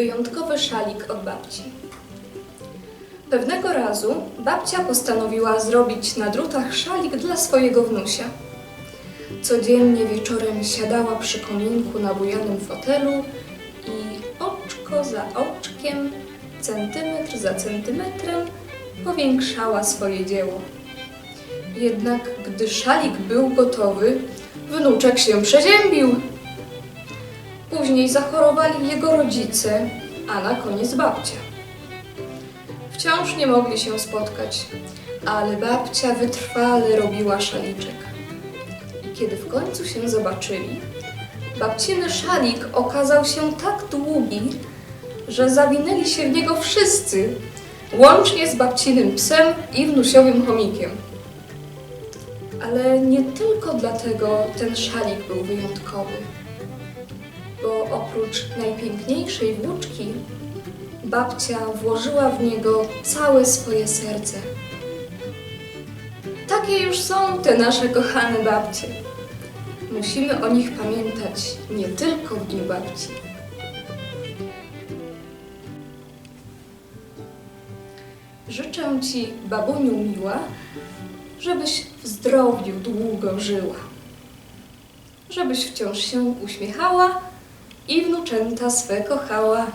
wyjątkowy szalik od babci. Pewnego razu babcia postanowiła zrobić na drutach szalik dla swojego wnusia. Codziennie wieczorem siadała przy kominku na bujanym fotelu i oczko za oczkiem, centymetr za centymetrem powiększała swoje dzieło. Jednak gdy szalik był gotowy, wnuczek się przeziębił. Później zachorowali jego rodzice, a na koniec babcia. Wciąż nie mogli się spotkać, ale babcia wytrwale robiła szaliczek. I kiedy w końcu się zobaczyli, babciny szalik okazał się tak długi, że zawinęli się w niego wszyscy, łącznie z babcinym psem i wnusiowym chomikiem. Ale nie tylko dlatego ten szalik był wyjątkowy, bo oprócz najpiękniejszej włóczki, babcia włożyła w niego całe swoje serce. Takie już są te nasze kochane babcie. Musimy o nich pamiętać nie tylko w Dniu Babci. Życzę Ci, babuniu miła, żebyś w zdrowiu długo żyła. Żebyś wciąż się uśmiechała i wnuczęta swe kochała.